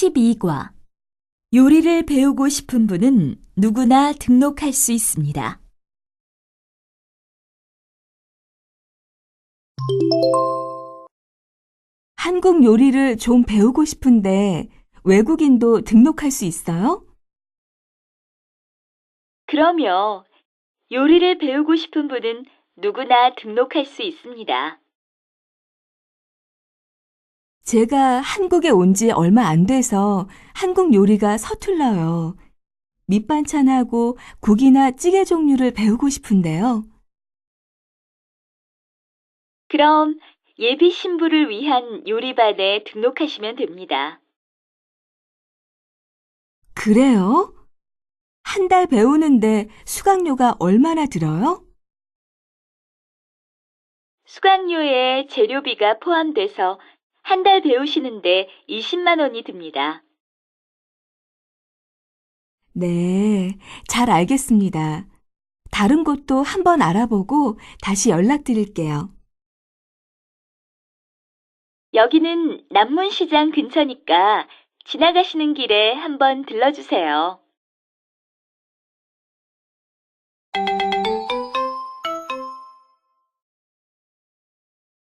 12과 요리를 배우고 싶은 분은 누구나 등록할 수 있습니다. 한국 요리를 좀 배우고 싶은데 외국인도 등록할 수 있어요? 그럼요. 요리를 배우고 싶은 분은 누구나 등록할 수 있습니다. 제가 한국에 온 지 얼마 안 돼서 한국 요리가 서툴러요. 밑반찬하고 국이나 찌개 종류를 배우고 싶은데요. 그럼 예비 신부를 위한 요리반에 등록하시면 됩니다. 그래요? 한 달 배우는데 수강료가 얼마나 들어요? 수강료에 재료비가 포함돼서 한 달 배우시는데 20만 원이 듭니다. 네, 잘 알겠습니다. 다른 곳도 한번 알아보고 다시 연락드릴게요. 여기는 남문시장 근처니까 지나가시는 길에 한번 들러주세요.